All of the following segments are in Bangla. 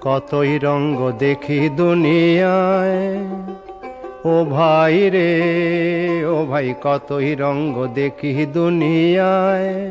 কতই রঙ্গ দেখি দুনিয়ায়। ও ভাই রে, ও ভাই, কতই রঙ্গ দেখি দুনিয়ায়।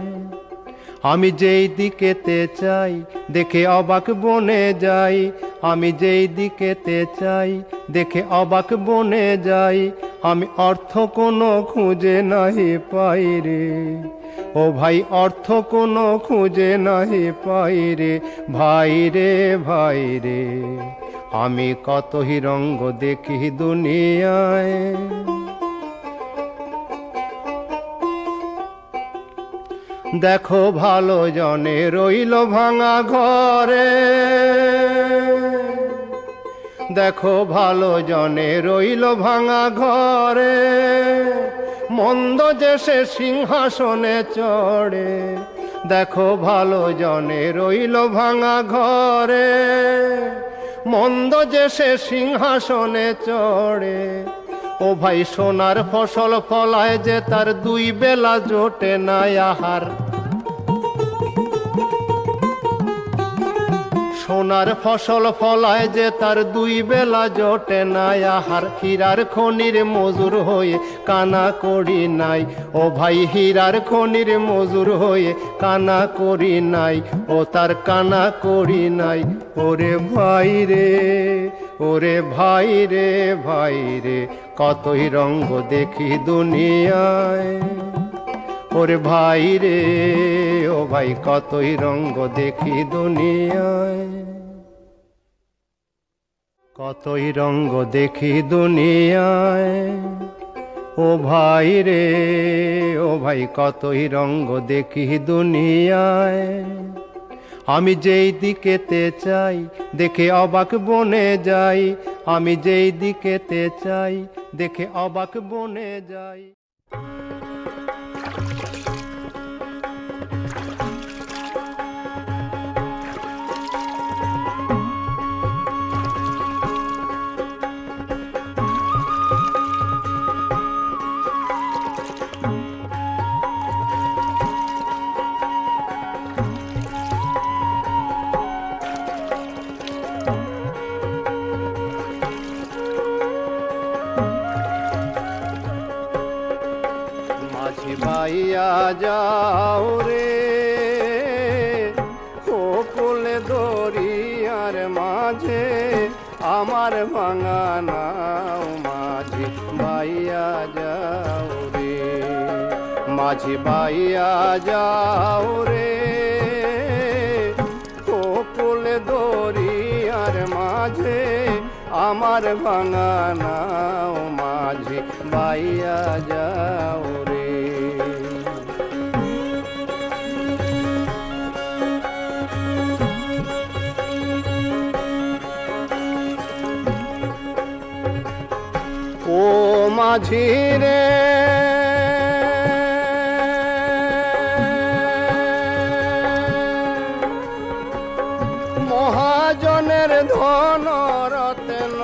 আমি যেই দিকেতে চাই, দেখে অবাক বনে যাই। আমি যেই দিকেতে চাই, দেখে অবাক বনে যাই। আমি অর্থ কোনো খুঁজে নাহি পাই রে। ও ভাই, অর্থ কোনো খুঁজে নাহি পাই রে। ভাই রে ভাই রে, আমি কতই রঙ্গ দেখি দুনিয়ায়। দেখো ভালো জনে রইল ভাঙা ঘরে। দেখো ভালো জনে রইল ভাঙা ঘরে। মন্দ যে সে সিংহাসনে চড়ে, দেখো ভালো জনে রইল ভাঙা ঘরে। মন্দ যে সে সিংহাসনে চড়ে, ও ভাই সোনার ফসল ফলায় যে তার দুই বেলা জোটে না আহার। সোনার ফসল ফলায় যে তার দুই বেলা জোটে নাই, আহার হীরার খনির মজুর হয়ে কানা করি নাই। ও ভাই হীরার খনির মজুর হয়ে কানা করি নাই, ও তার কানা করি নাই। ওরে ভাই রে, ওরে ভাই রে ভাই রে, কতই রঙ্গ দেখি দুনিয়ায়। ওরে ভাই রে, ও ভাই, কতই রঙ্গ দেখি দুনিয়ায়। কতই রঙ্গ দেখি দুনিয়ায়। ও ভাই রে, ও ভাই, কতই রঙ্গ দেখি দুনিয়ায়। আমি যেই দিকেতে চাই, দেখে অবাক বনে যাই। আমি যেই দিকেতে চাই, দেখে অবাক বনে যাই। বাইয়া যাও রে। ও কোলে দরিয়ার মাঝে আমার ভাঙা নাও মাঝি বাইয়া যাও রে। মাঝি বাইয়া যাও রে। ও কোলে দরিয়ার মাঝে আমার ভাঙা নাও মাঝি বাইয়া যাও মাঝি রে। মহাজনের ধন রত্ন।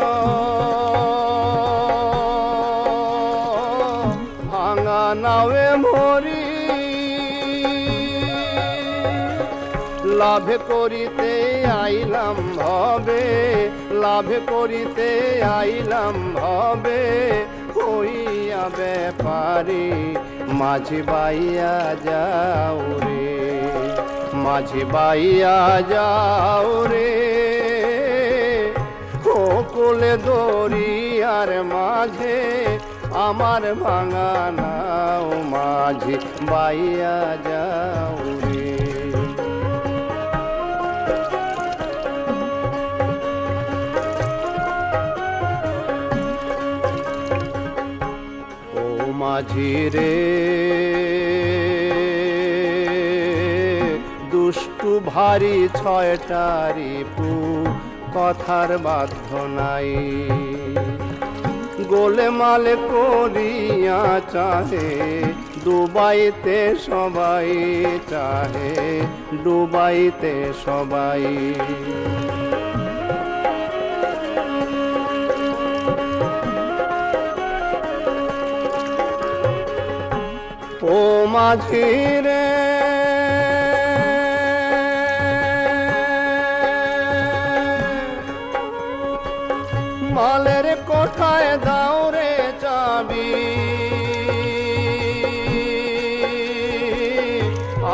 ভাঙা নাওয়ে মরি। লাভ করিতে আইলাম ভবে লাভ করিতে আইলাম ভবে হইয়া ব্যাপারি, মাঝি বাইয়া যাও রে, মাঝি বাইয়া যাও রে। কোলে দরিয়ার মাঝে আমার ভাঙা নাও, মাঝি বাইয়া যাও মাঝি রে। দুষ্টু ভারী ছয়টারি পু কথার বাধ্য নাই গোলে মালে করিয়া চাহে, ডুবাইতে সবাই চাহে, ডুবাইতে সবাই। মাঝি রে কোঠায় দাও রে চাবি।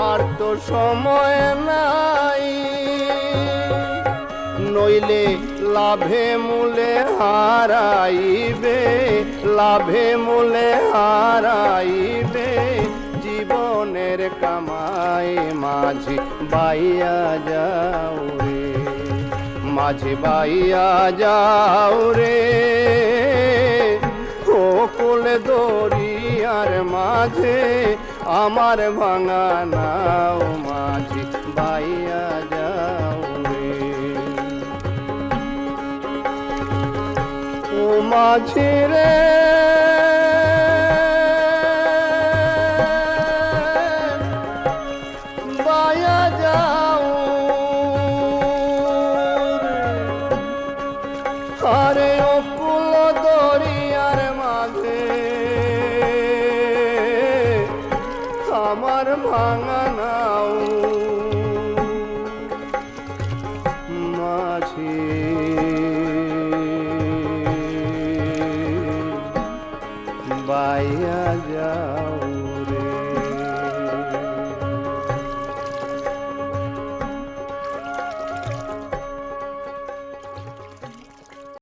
আর তো সময় নাই। নইলে লাভে মূলে হারাইবে, লাভে মূলে হারাইবে। জীবনের কামাই মাঝি বাইয়া যাও রে, মাঝি বাইয়া যাও রে। ও দরিয়ার মাঝে আমার ভাঙা নাও মাঝি বাইয়া যাও রে। ও মাঝি রে ভাঙা নাও মাঝে বাইয়া